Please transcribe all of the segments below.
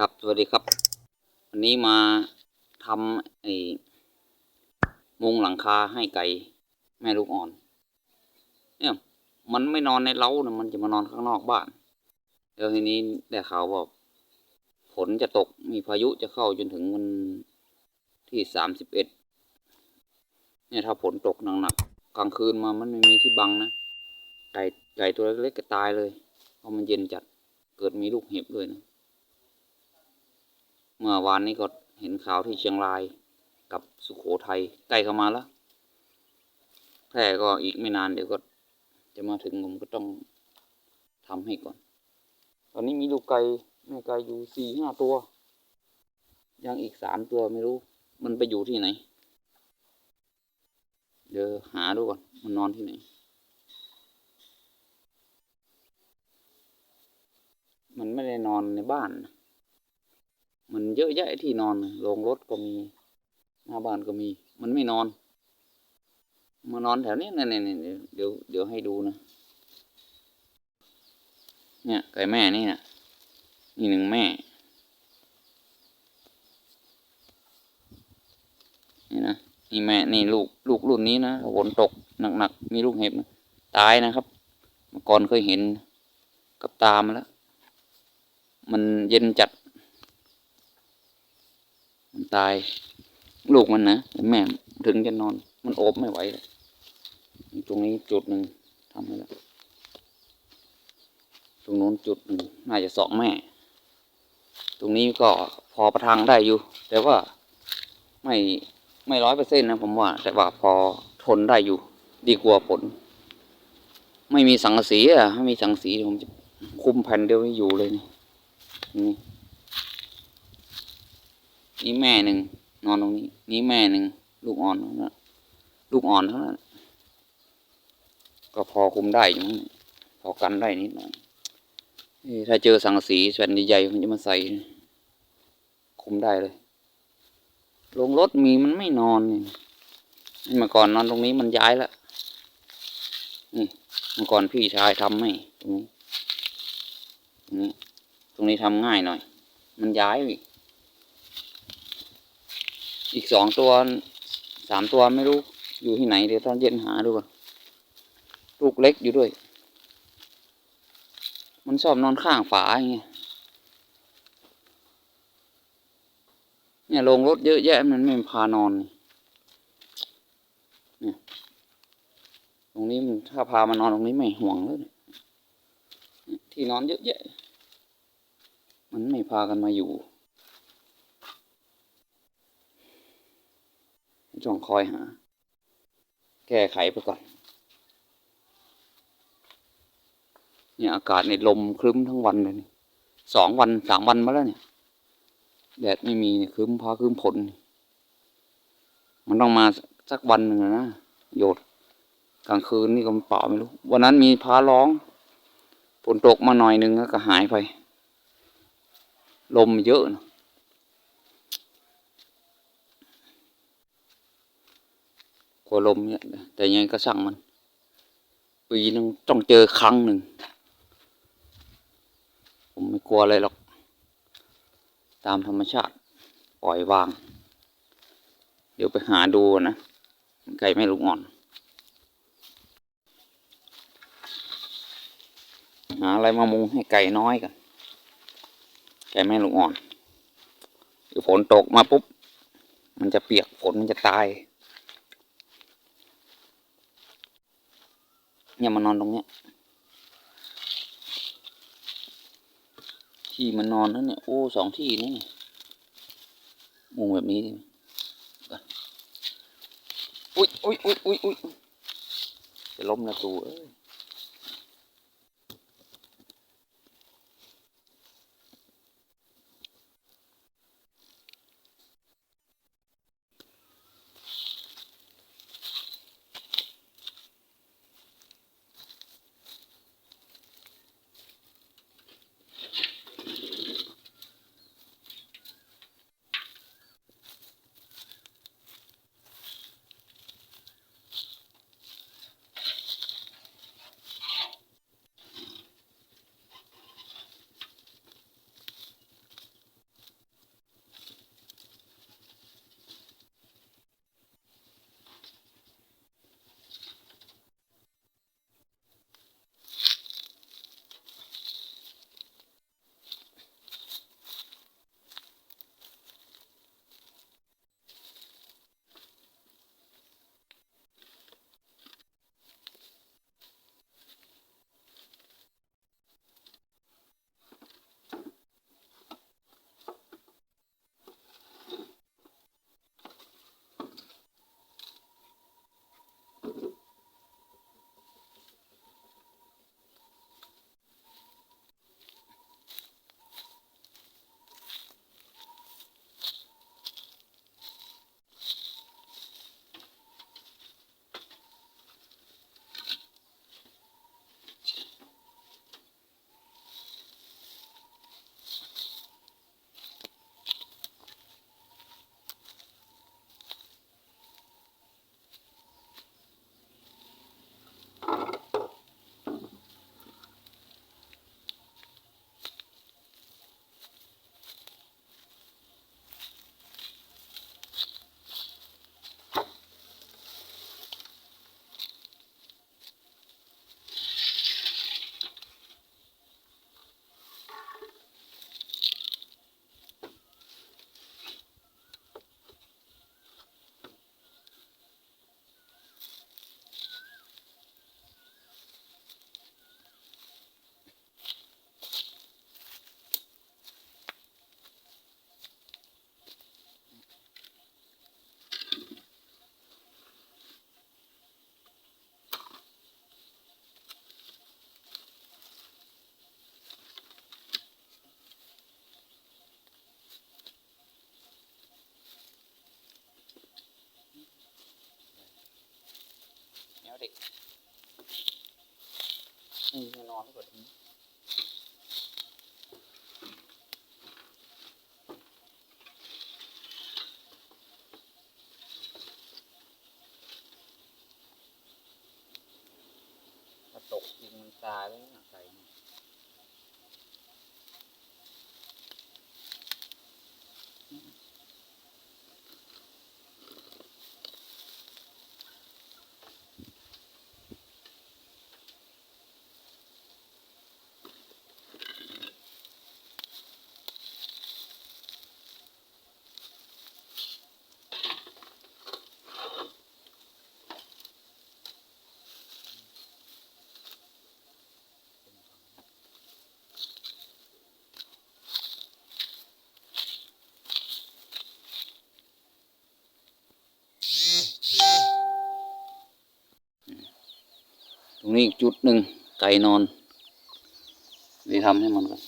ครับ สวัสดีครับ วันนี้มาทำไอ้มุงหลังคาให้ไก่แม่ลูกอ่อน เนี่ย มันไม่นอนในเล้านะมันจะมานอนข้างนอกบ้านเดี๋ยวทีนี้ได้ข่าวว่าฝนจะตกมีพายุจะเข้าจนถึงวันที่สามสิบเอ็ดเนี่ยถ้าฝนตกหนักๆกลางคืนมามันไม่มีที่บังนะ ไก่ไก่ตัวเล็กๆก็ตายเลย เพราะมันเย็นจัดเกิดมีลูกเห็บด้วยนะ เมื่อวานนี้ก็เห็นข่าวที่เชียงรายกับสุขโขทัยใกล้เข้ามาแล้วแพร่ก็อีกไม่นานเดี๋ยวก็จะมาถึงผมก็ต้องทำให้ก่อน ตอนนี้มีลูกไก่แม่ไก่อยู่สี่ห้าตัว ยังอีกสามตัวไม่รู้ มันไปอยู่ที่ไหน เดี๋ยวหาดูก่อน มันนอนที่ไหน มันไม่ได้นอนในบ้านนะ มันเยอะแยะที่นอนนะโรงรถก็มีหน้าบ้านก็มี มันไม่นอน มานอนแถวนี้นี่นี่นี่เดี๋ยวเดี๋ยวให้ดูนะ เนี่ยไก่แม่นี่นะนี่หนึ่งแม่ นี่นะนี่แม่นี่ลูกลูกรุ่นนี้นะฝนตกหนักๆมีลูกเห็บนะตายนะครับเมื่อก่อนเคยเห็นกับตามแล้ว มันเย็นจัด มันตาย ลูกมันนะแม่ถึงจะนอน มันโอบไม่ไหวเลยตรงนี้จุดหนึ่งทำให้แล้วตรงนู้นจุดหนึ่งน่าจะสองแม่ ตรงนี้ก็พอประทังได้อยู่ แต่ว่าไม่ไม่ร้อยเปอร์เซ็นต์นะผมว่า แต่ว่าพอทนได้อยู่ ดีกว่าผล ไม่มีสังกสีอะถ้ามีสังกสีผมจะคุมแผ่นเดียวให้อยู่เลยนี่ นี่แม่หนึ่งนอนตรงนี้ นี่แม่หนึ่งลูกอ่อนนะลูกอ่อนเท่านั้นก็พอคุมได้อยู่พอกันได้นิดหน่อยถ้าเจอสังสีแผ่นใหญ่ๆผมจะมาใส่ คุมได้เลย ลงรถมีมันไม่นอนนี่เมื่อก่อนนอนตรงนี้มันย้ายละนี่เมื่อก่อนพี่ชายทำให้ตรงนี้ตรงนี้ ตรงนี้ทำง่ายหน่อย มันย้ายอีก อีกสองตัวสามตัวไม่รู้อยู่ที่ไหนเดี๋ยวตอนเย็นหาดูก่อนลูกเล็กอยู่ด้วย มันชอบนอนข้างฝาอย่างเงี้ยเนี่ยลงรถเยอะแยะมันไม่พานอนเนี่ยตรงนี้มันถ้าพามานอนตรงนี้ไม่ห่วงเลยที่นอนเยอะแยะ มันไม่พากันมาอยู่ ต้องคอยหา แก้ไขไปก่อน เนี่ยอากาศในลมครึ้มทั้งวันเลยนี่สองวันสามวันมาแล้วเนี่ย แดดไม่มีเนี่ยครึ้มพาครึ้มผล มันต้องมาสักวันหนึ่งนะโยดกลางคืนนี่ก็เปล่าไม่รู้ วันนั้นมีพาร้องฝนตกมาหน่อยนึงแล้วก็หายไป ลมเยอะนะ ลัวลมเนี่ยแต่ยังไงก็ช่างมันปีนึงต้องเจอครั้งหนึ่ง ผมไม่กลัวอะไรหรอก ตามธรรมชาติปล่อยวาง เดี๋ยวไปหาดูนะไก่ไม่ลูกอ่อน หาอะไรมามุงให้ไก่น้อยกัน ไก่แม่ลูกอ่อนเดี๋ยวฝนตกมาปุ๊บ มันจะเปียกฝนมันจะตาย เนี่ยมานอนตรงเนี้ย ที่มันนอนนั่นเนี่ย โอ้สองที่นี่มุงแบบนี้ดิอุ้ยอุ้ยอุ้ยอุ้ยอุ้ยจะล้มนะตูเอ้ย แล้วเด็กนี่นอนไม่กดนตกจริงมันตายแล้วนี่ รงนี้อีกจุดหนึ่งไก่นอนนี่ทำให้มันก่อน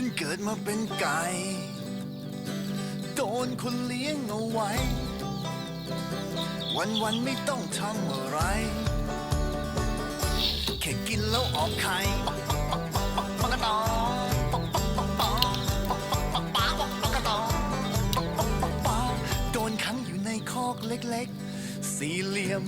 ฉันเกิดมาเป็นไก่ โดนคนเลี้ยงเอาไว้ วันวันๆไม่ต้องทำอะไร แค่กินแล้วออกไข่ปักปักปักปักปักปักกระตองปักปักปักปักปักปักปักปักปักปักกระตองปักปักปักปักโดนขังอยู่ในคอกเล็กๆ สี่เหลี่ยม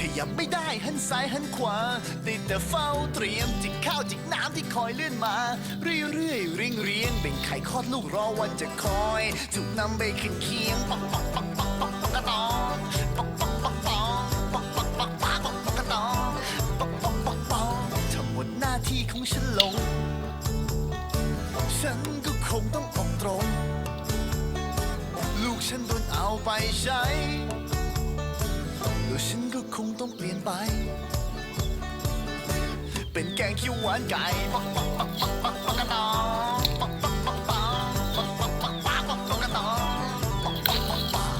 ขยับไม่ได้หันซ้ายหันขวาได้แต่เฝ้าเตรียมจิกข้าวจิกน้ำที่คอยเลื่อนมา เรื่อยๆเรียงเรียงเป็นไข่คลอดลูกรอวันจะคอย ถูกนำไปขึ้นเคียงปักปักปัก กงเขียวหวานไก่ปักปักปักปักปักปักกระตองปักปักปักปักปักปักปักปักปักปักกระตองปักปักปักปัก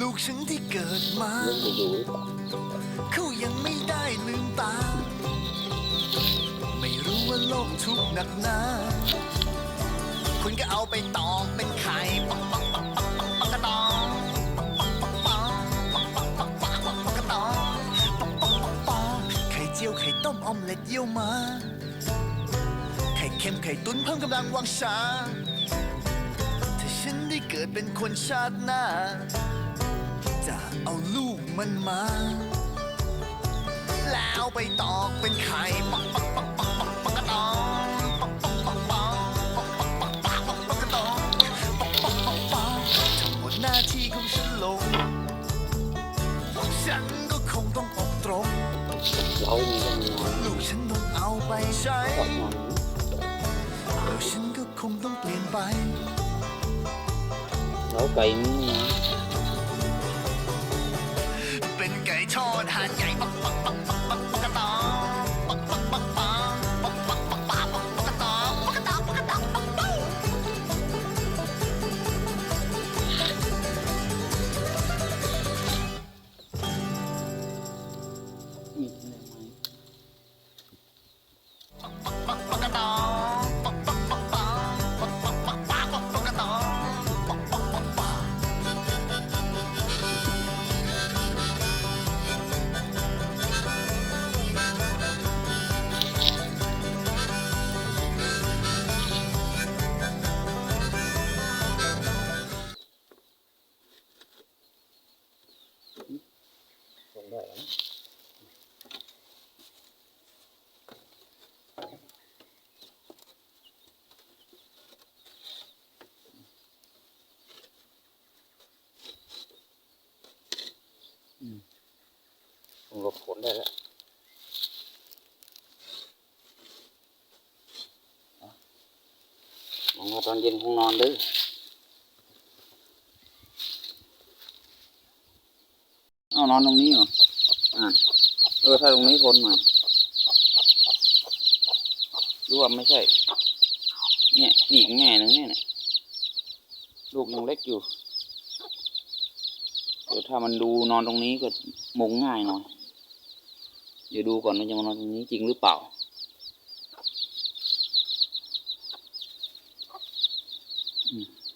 ลูกฉันที่เกิดมา เรื่องไปดูหรือเปล่า เขายังไม่ได้ลืมตา ไม่รู้ว่าโลกทุกหนักหนาคุณก็เอาไปตอกเป็นไข่ปักปักปักปักปักปักกระตองไข่เจียวไข่ต้มออมเล็ตเยี่ยวมา ไข่เค็มไข่ตุ้นเพิ่มกำลังวังชา ถ้าฉันได้เกิดเป็นคนชาติหน้า เอาลูกมันมา แล้วไปตอกเป็นไข่ปักปักปักปักปักปักกระตองปักปักปักปักปักปักปักปักปักกระตองปักปักปักปักทั้งหมดหน้าที่ของฉันลง ฉันก็คงต้องอกตรง เรามีเรื่องนอนลูกฉันต้องเอาไปใช้ก่อนนอนแล้วฉันก็คงต้องเปลี่ยนไปล้าไก่นี่นะ ชอนหาดใหญ่ ลบฝนได้แล้วเอามองว่าตอนเย็นคงนอนด้อเอานอนตรงนี้เหรออ่าเออ ถ้าตรงนี้ทนหน่อยรู้ว่าไม่ใช่ เนี่ยนี่อีกแม่หนึงเนี่ยลูกยังเล็กอยู่เดี๋ยวถ้ามันดูนอนตรงนี้ก็มงง่ายหน่อย เดี๋ยวดูก่อนว่าจะมานอนตรงนี้จริงหรือเปล่า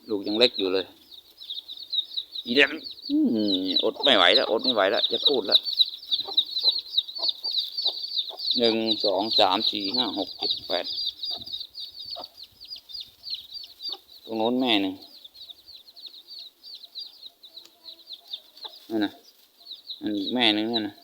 ลูกยังเล็กอยู่เลยอีเดมอืมอดไม่ไหวแล้ว อดไม่ไหวแล้ว จะพูดแล้วหนึ่งสองสามสี่ห้าหกเจ็ดแปดตรงโน้นแม่หนึ่งนั่นนะอันอีกแม่หนึ่งนั่นนะ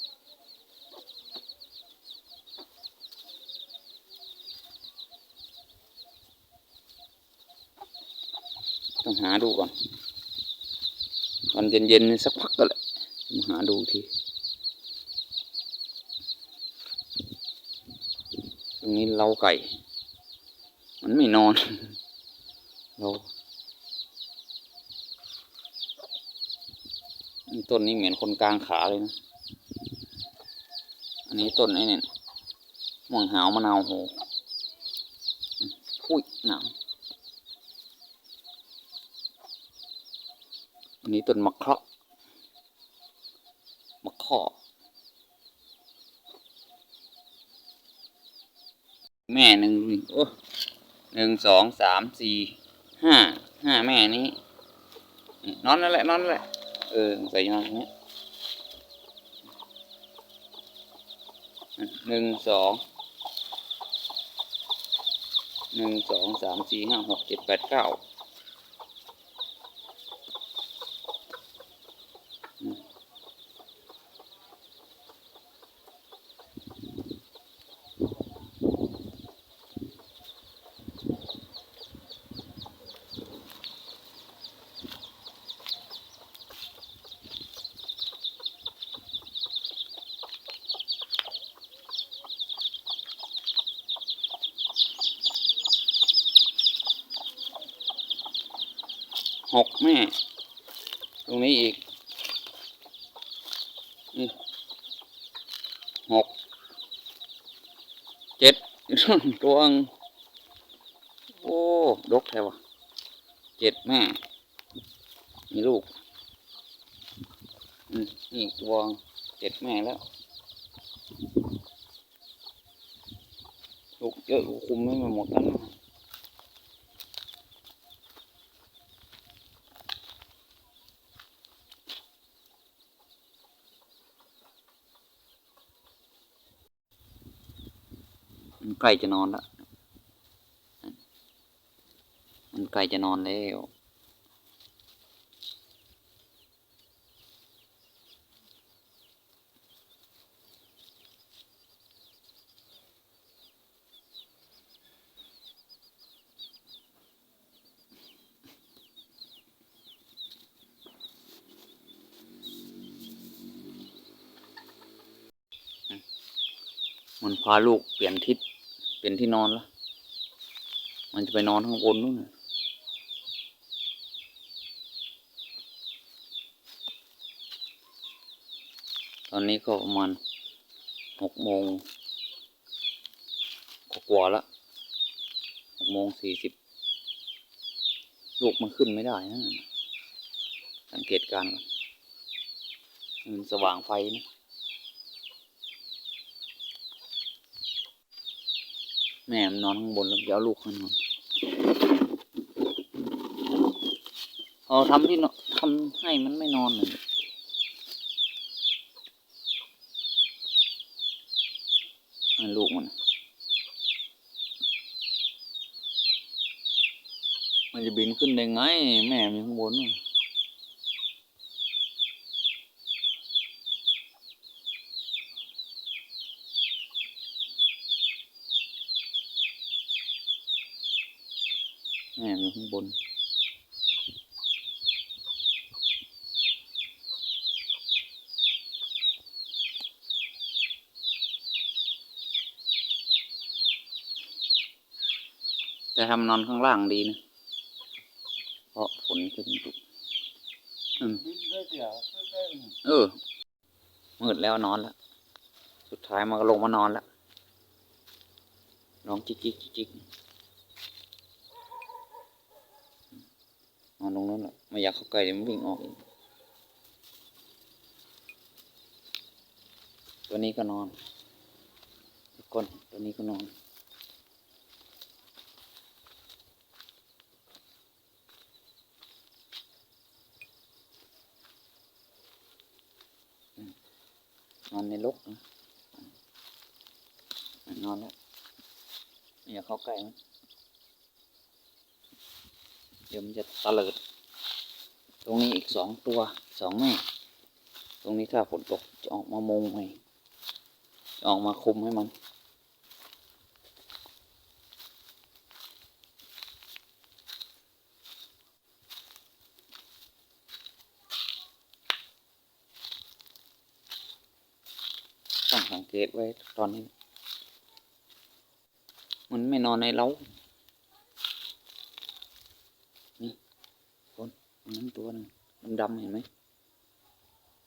ต้องหาดูก่อนตอนเย็นๆสักพักก็แหละมาหาดูทีตรงนี้เล้าไก่ มันไม่นอนเราต้นนี้เหมือนคนกลางขาเลยนะ อันนี้ต้นไอ้เนี่ยม่วงหาวมะนาวโหอุ้ยหนาวันนี้ต้นมะเคราะห์มะข้อ แม่หนึ่งโอ้หนึ่งสองสามสี่ห้าห้าแม่นี้นอนนั่นแหละนอนนั่นแหละเออใส่นอนตรงนี้หนึ่งสองหนึ่งสองสามสี่ห้าหกเจ็ดแปดเก้า หกแม่ ตรงนี้อีกหกเจ็ดตัวองโอ้ดกแท้วะเจ็ดแม่ มีลูกนี่ตัวองเจ็ดแม่แล้วลูกเยอะคุมไม่หมดแล้วนะ ใกล้จะนอนแล้วมันใกล้จะนอนแล้วมันพาลูกเปลี่ยนทิศ เป็นที่นอนละมันจะไปนอนข้างบนนู่นตอนนี้ก็ประมาณหกโมงกว่าละหกโมงสี่สิบลูกมันขึ้นไม่ได้นะสังเกตการมันสว่างไฟนะ แม่มันนอนข้างบนแล้วเดี๋ยวเอาลูกข้างนอนเอาทำที่ทำให้มันไม่นอนเลยลูกมัน มันจะบินขึ้นได้ไง แม่มันอยู่ข้างบนนู่น แม่มันอยู่ข้างบน แต่ทำนอนข้างล่างดีนะ เพราะฝนขึ้นตุกอืมเออ มืดแล้วนอนแล้ว สุดท้ายมันก็ลงมานอนแล้วร้องจิกจิกจิกจิก นอนตรงนั้นแหละไม่อยากเข้าใกล้เดี๋ยวมันวิ่งออกอีกตัวนี้ก็นอนกคนตัวนี้ก็นอนนอนในรกนะนอนแล้วไม่อยากเข้าใกล้มัน เดี๋ยวมันจะตะเลิด ตรงนี้อีกสองตัวสองแม่ ตรงนี้ถ้าฝนตกจะออกมามุงให้จะออกมาคุมให้มัน ต้องสังเกตไว้ตอนนี้ มันไม่นอนในเล้านี่ค นั้นตัวหนึ่งดำๆเห็นไหม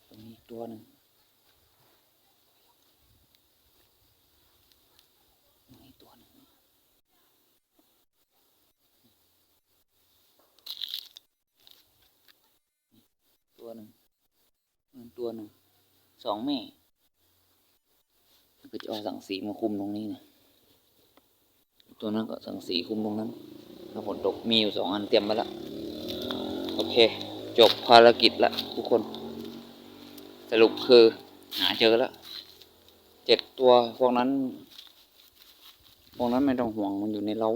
ตรงนี้ตัวหนึ่งตัวหนึ่งตัวหนึ่งตัวหนึ่งสองแม่ก็จะเอาสังสีมาคุมตรงนี้นะตัวนั้นก็สังสีคุมตรงนั้นถ้าฝนตกมีอยู่สองอันเตรียมมาแล้ว โอเค จบภารกิจละทุกคน สรุปคือหาเจอแล้วเจ็ดตัวพวกนั้น พวกนั้นไม่ต้องห่วงมันอยู่ในเล้า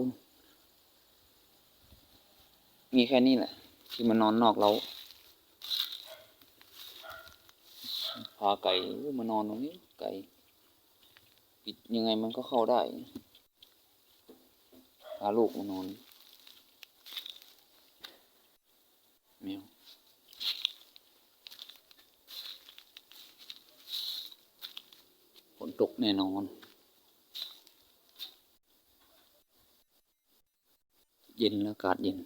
มีแค่นี้แหละ ที่มันนอนนอกเล้าพาไก่มานอนตรงนี้ไก่ปิดยังไงมันก็เข้าได้พาลูกมานอนแมวฝนตกแน่นอน เย็นแล้วอากาศเย็น